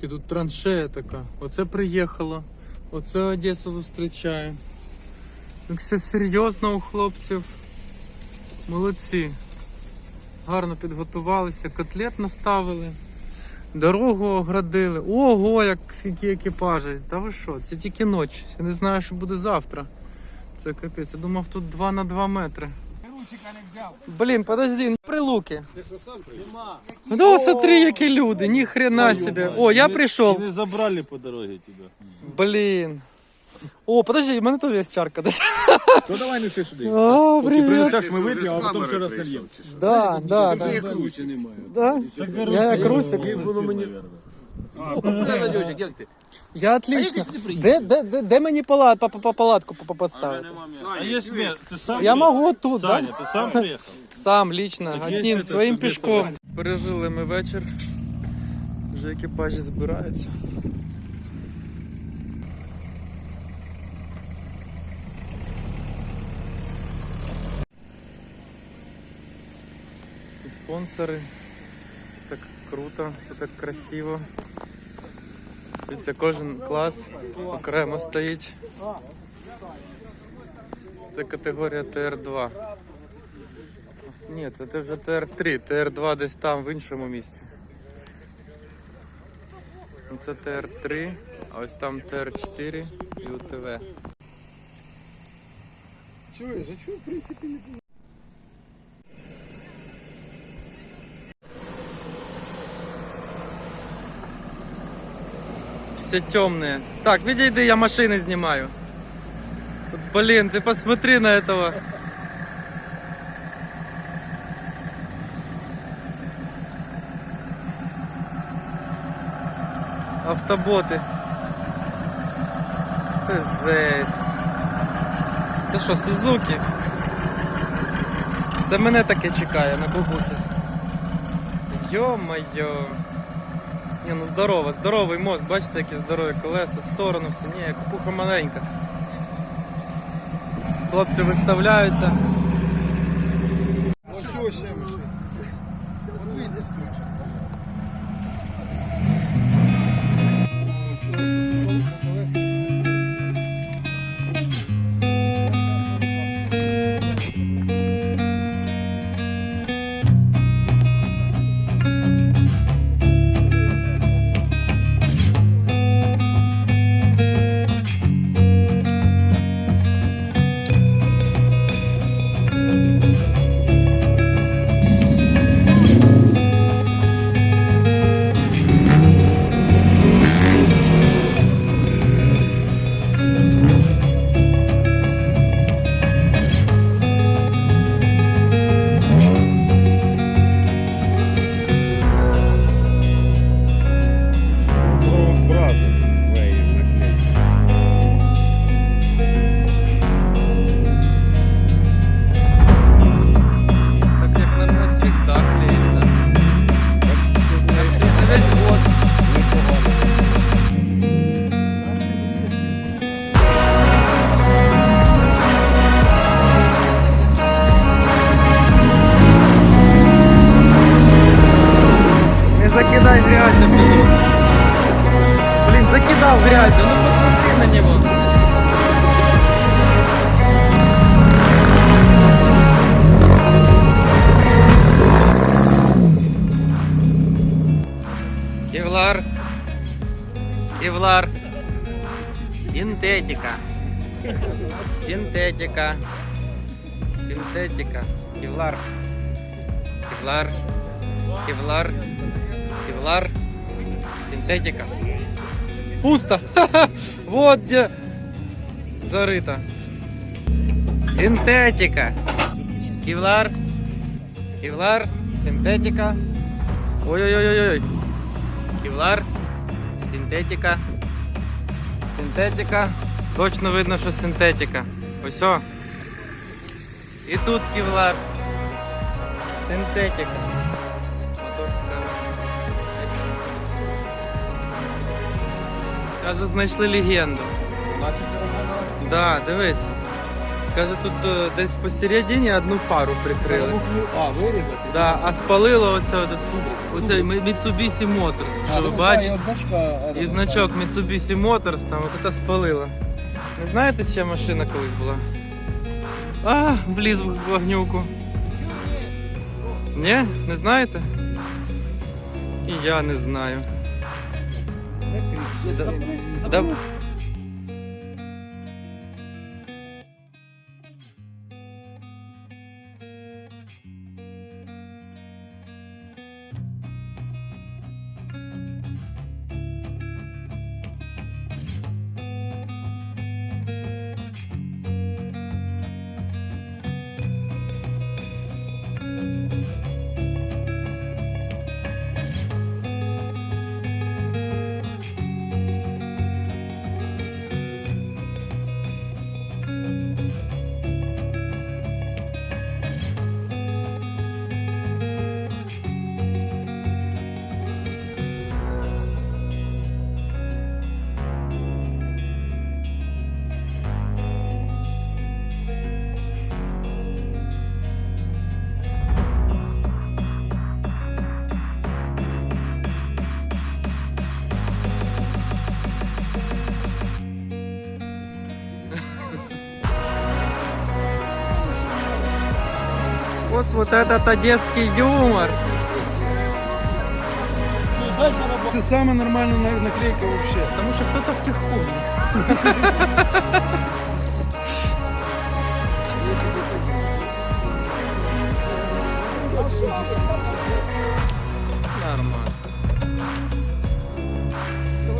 Тут траншея така. Оце приїхало. Оце Одесу зустрічає. Так все серйозно у хлопців. Молодці. Гарно підготувалися, котлет наставили, дорогу оградили. Ого, як скільки екіпажей. Та ви що? Це тільки ніч. Я не знаю, що буде завтра. Це капець. Я думав, тут 2 на 2 метри. Блін, подожди, не прилуки. Ну, смотри, які люди, ні хрена себе. О, я прийшов. Не забрали по дороге тебя. Блін. О, подожди, в мене теж є чарка десь. Ну давай неси сюди. О, Поки привіт. принесеш, ми вип'ємо, а потім ще раз нальємо. Да, да, да. Да? Я як Русик. як ти? Я отлично. Де, де, де, де мені палат, па- па- палатку па- поставити? А есть место? Ты сам Я приехал? можу тут, да? Саня, ты сам приехал? Сам лично, є один своїм тобі пішком. Пережили ми вечір. Вже екіпажі збираються. І спонсори. Це так круто, це так красиво. Дивіться, кожен клас окремо стоїть. Це категорія ТР2. Ні, це вже ТР3, ТР2 десь там в іншому місці. Ну, Це ТР3, а ось там ТР4 і УТВ. Чуєш, а чого в принципі не Все темные. Так, відійди, я машины снимаю. Вот, блин, ты посмотри на этого. Автоботи. Це жесть. Це що, Сузуки? Це мене таке чекає на бабусі. Йо-моє. Ні, ну здорово, здоровий мост, бачите, які здорові колеса, в сторону все. Ні, купуха маленька. Хлопці виставляються. Ось ще машина. От вийде стрічка. Синтетика. Синтетика. Кевлар. Кевлар. Кевлар. Кевлар. Синтетика. Пусто. Вот где зарыто. Синтетика. Кевлар. Кевлар. Синтетика. Ой-ой-ой-ой. Кевлар. Синтетика. Синтетика. Точно видно, що синтетика. Ось. о. І тут кевлар. Синтетика. Мотор. Каже, знайшли легенду. Да, дивись. Каже, тут е, десь посередині одну фару прикрили. А, вирізати? Да, а спалило оце, оце, оце Mitsubishi Motors. Що ви бачите? І значок Mitsubishi Motors там от це спалило. Знаєте, чия машина колись була? А, вліз в вогнюку. Ні? Не знаєте? І я не знаю. Да, Вот, вот этот одесский юмор. Це саме нормальна на- наклейка взагалі. Потому что кто-то в техкоме. Нормально.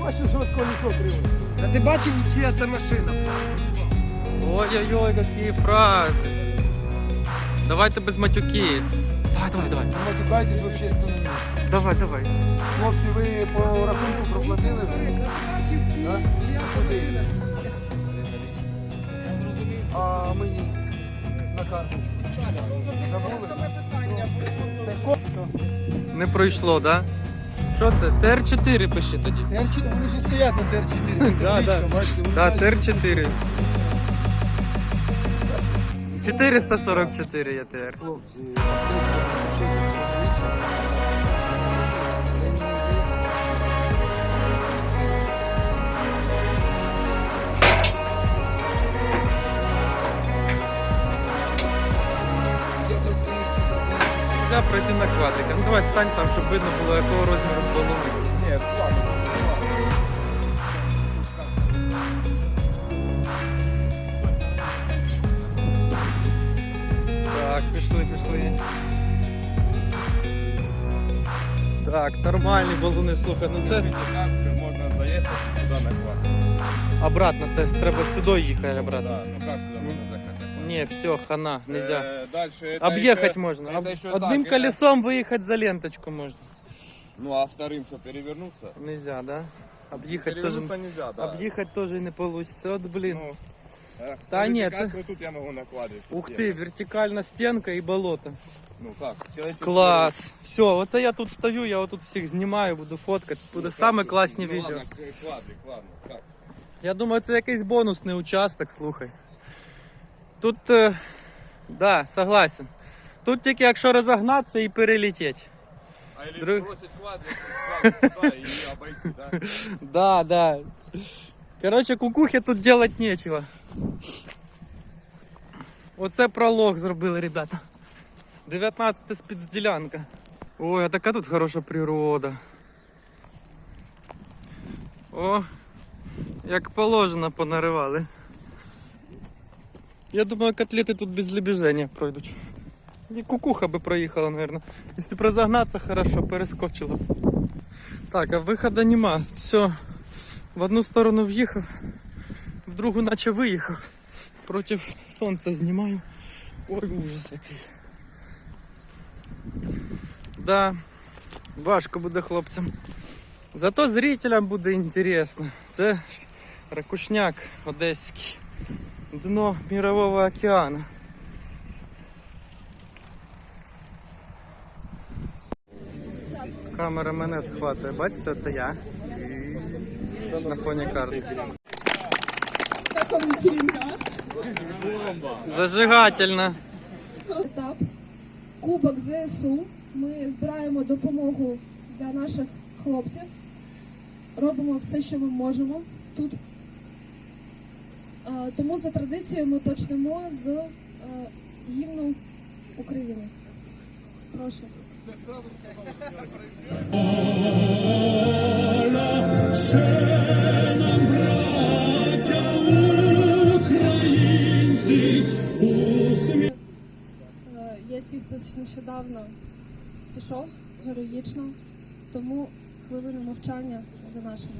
Бачиш, що ось колесо криво. Та ти бачив, чия це машина? Ой-ой-ой, какие фразы. Давайте без матюки. Давай, давай, давай. Матюкайтесь в общественному місці. Давай, давай. Хлопці, ви по рахунку проплатили? Да? Куди? А мені на карту. Забули? Терко? Все. Не пройшло, да? Що це? ТР4 пиши тоді. ТР4, вони ж стоять на ТР4. Ось Да, да. бачите, вони Да, бачите. ТР4. 444 ЄТР. Хлопці, Пройти на квадрика. Ну давай стань там, щоб видно було, якого розміру половину. Ні, пішли, пішли. Так, нормальні балони, слухай, ну це Как же можно заехать сюда на квартиру? обратно, це ж треба сюди їхати обратно. Да, ну как сюда можно заехать на квартиру? Ні, все, хана, нельзя. Э, дальше это Объехать еще- можно. это Об- еще Одним так, это- колесом выехать за ленточку можно. Ну а вторым что, перевернуться? Нельзя, да? Объехать тоже, Перевернуться нельзя, да. объехать тоже не получится. Вот, блин. Ну, эх, Та скажите, нет, как это- вот тут я могу на квадрике Ух ты, съехать? вертикальна стенка і болото. Ну как? Человеческий- Клас. Все, оце я тут стою, я отут всіх знімаю, буду фоткати. Буде Ну, саме как? класні ну, відео. Ладно, к- квадрик, ладно, как? Я думаю, це якийсь бонусний участок, слухай. Тут, е, да, согласен. Тут тільки якщо розогнатися і перелетіти. А или Друг- бросить квадрик, квадрик сюда и обойти, да? Да, да. Короче, кукухи тут делать нечего. Оце пролог зробили, ребята. 19 спецділянка. Ой, а така тут хороша природа. О, як положено понаривали. Я думаю, котлети тут без лебіження пройдуть. І кукуха би проїхала, наверное. Якщо б розогнатися, хорошо, перескочила. Так, а виходу нема. Все. В одну сторону в'їхав, другу наче виїхав. Проти сонця знімаю. Ой, ужас який. Да, важко буде хлопцям. Зато зрителям буде інтересно. Це ракушняк одеський. Дно Мирового океану. Камера мене схватує. Бачите, це я. На фоні карти. Така вечеринка. Зажигательно. Кубок ЗСУ. Ми збираємо допомогу для наших хлопців. Робимо все, що ми можемо тут. Тому за традицією ми почнемо з е, гімну України. Прошу. Є нещодавно пішов героїчно, тому хвилину мовчання за нашими.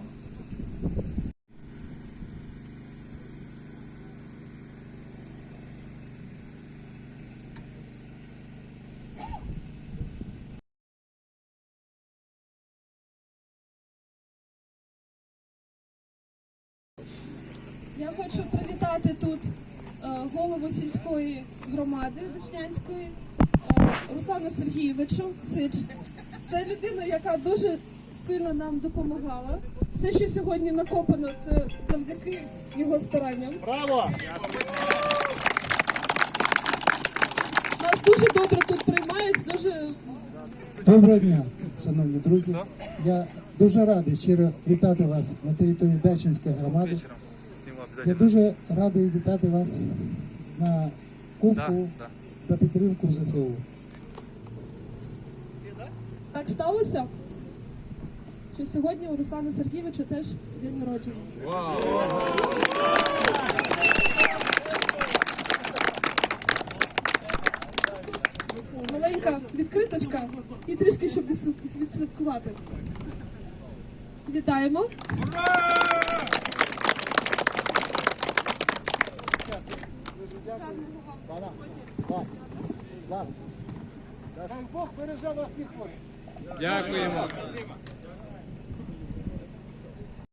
Я хочу привітати тут е, голову сільської громади Дочнянської е, Руслана Сергійовичу Сич. Це людина, яка дуже сильно нам допомагала. Все, що сьогодні накопано, це завдяки його старанням. Браво! Нас дуже добре тут приймають, дуже Доброго дня, шановні друзі. Я дуже радий щиро вітати вас на території Дачинської громади. Я дуже радий вітати вас на кубку за підтримку ЗСУ. так сталося, що сьогодні у Руслана Сергійовича теж день народження. Маленька відкриточка і трішки, щоб відсвяткувати. Вітаємо. Дай Бог береже вас всіх хворих. Дякуємо.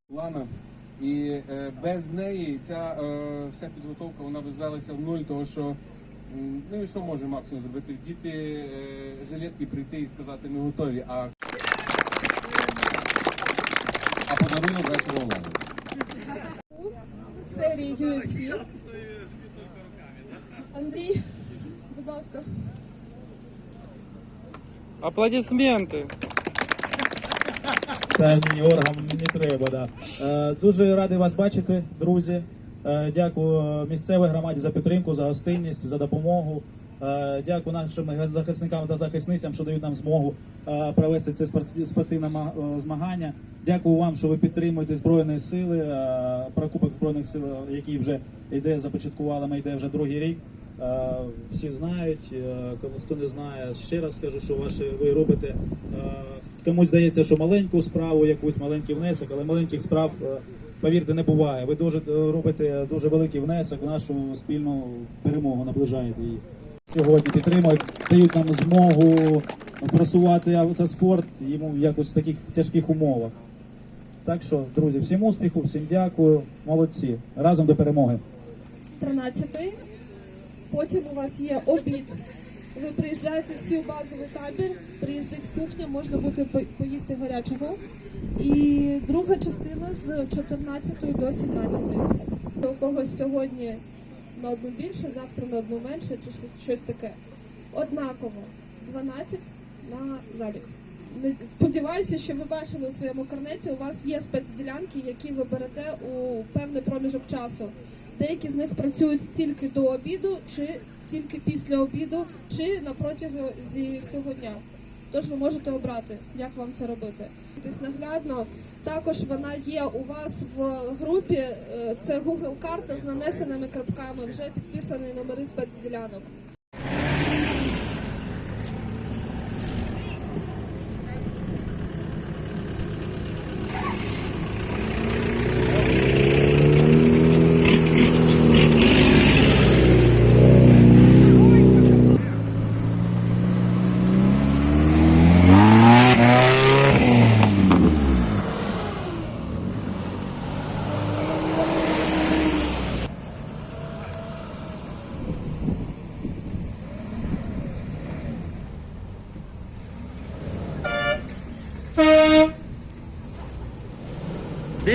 Плана. І е, без неї ця е, вся підготовка вона би в нуль, тому що ну і що може максимум зробити? Діти е, жилетки прийти і сказати ми готові, а, а подарунок дати онлайн. У серії UFC. Андрій, будь ласка. Аплодисменти. Та мені орган не треба, да. Е, дуже радий вас бачити, друзі. Е, дякую місцевій громаді за підтримку, за гостинність, за допомогу. Е, дякую нашим захисникам та захисницям, що дають нам змогу е, провести це спорт- спортивне змагання. Дякую вам, що ви підтримуєте збройні сили. Е, про збройних сил, який вже йде, започаткували, ми йде вже другий рік. Е, Всі знають, е, кому хто не знає, ще раз скажу, що ваші ви робите. е, Комусь здається, що маленьку справу, якусь маленький внесок, але маленьких справ, повірте, не буває. Ви дуже робите дуже великий внесок в нашу спільну перемогу, наближаєте її. Сьогодні підтримують, дають нам змогу просувати автоспорт йому якось в таких тяжких умовах. Так що, друзі, всім успіху, всім дякую, молодці. Разом до перемоги. 13-ї. Потім у вас є обід. Ви приїжджаєте всі у базовий табір, приїздить кухня, можна буде поїсти гарячого. І друга частина з 14 до 17. У когось сьогодні на одну більше, завтра на одну менше, чи щось, таке. Однаково 12 на залік. Сподіваюся, що ви бачили у своєму карнеті. У вас є спецділянки, які ви берете у певний проміжок часу. Деякі з них працюють тільки до обіду, чи тільки після обіду, чи на протязі всього дня. Тож ви можете обрати, як вам це робити. Тобто наглядно також вона є у вас в групі. е, Це Google карта з нанесеними крапками, вже підписані номери спецділянок.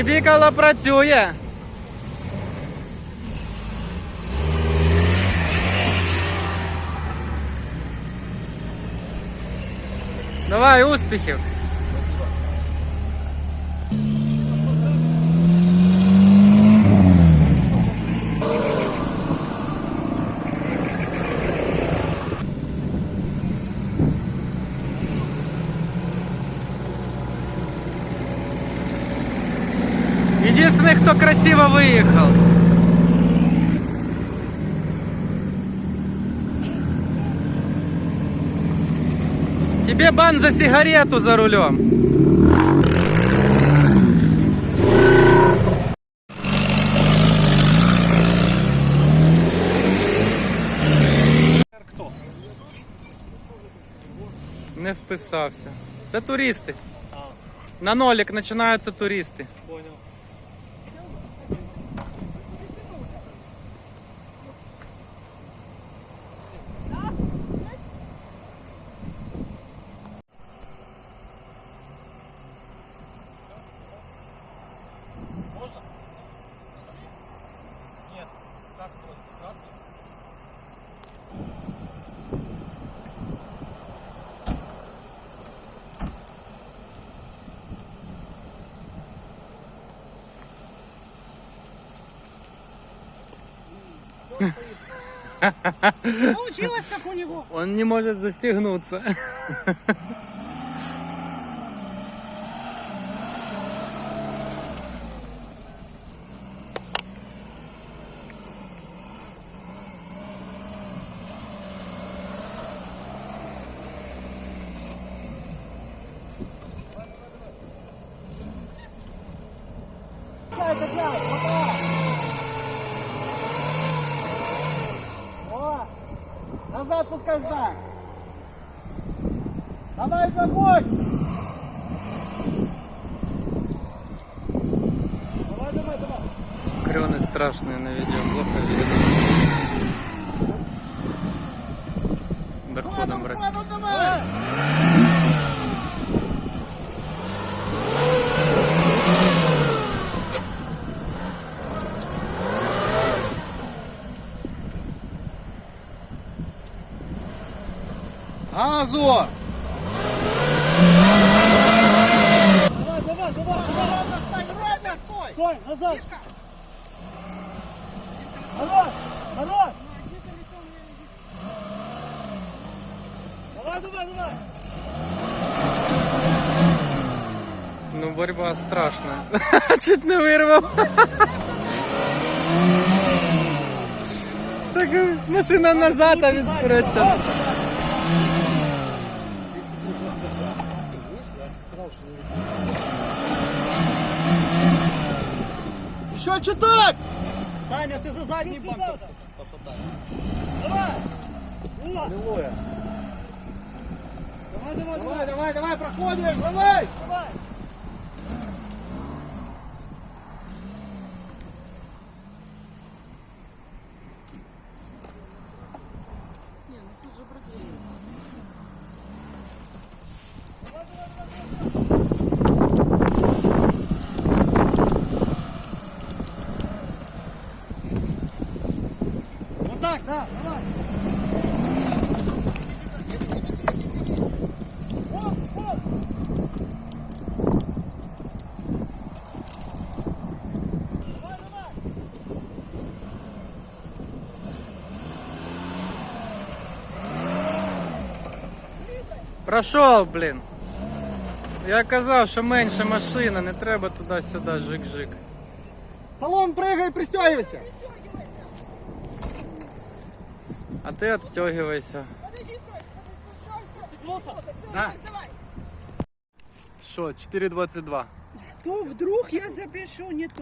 Бібікала працює. Давай успіхів! Кто красиво выехал. Тебе бан за сигарету за рулем. Не вписався. Це туристи. На нолик починаються туристи. Получилось, как у него. Он не может застегнуться. Назад пускай знак. Давай, огонь! Давай, давай, давай. Крены страшные на видео, плохо видно. Доходом брать. Давай, давай. Газу! Давай, давай, давай, давай, ровно стой, ровно стой! Стой, назад! Народ, народ! Давай, давай, давай! Ну, борьба страшная. Чуть не вирвав. Так машина назад, а він вперед. чи так? Саня, ты за задний банк. Давай! Аллилуйя. Давай, давай, давай, давай, давай, давай! Прошов, блін. Я казав, що менше машина, не треба туди-сюди, жик-жик. Салон, прыгай, пристегивайся. А ти відстегивайся. Да. Що, 4.22. То вдруг я запишу не то.